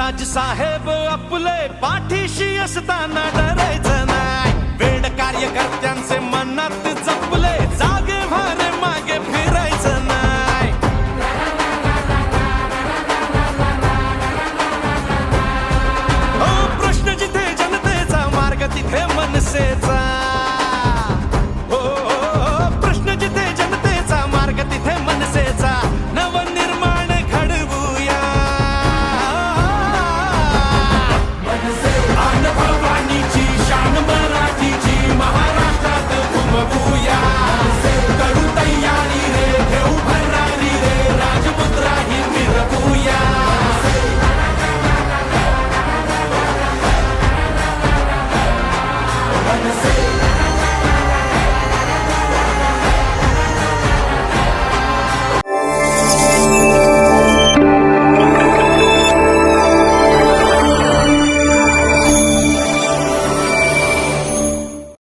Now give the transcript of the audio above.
राज साहेब आपले पाठीशी असताना डरायचं. gonna say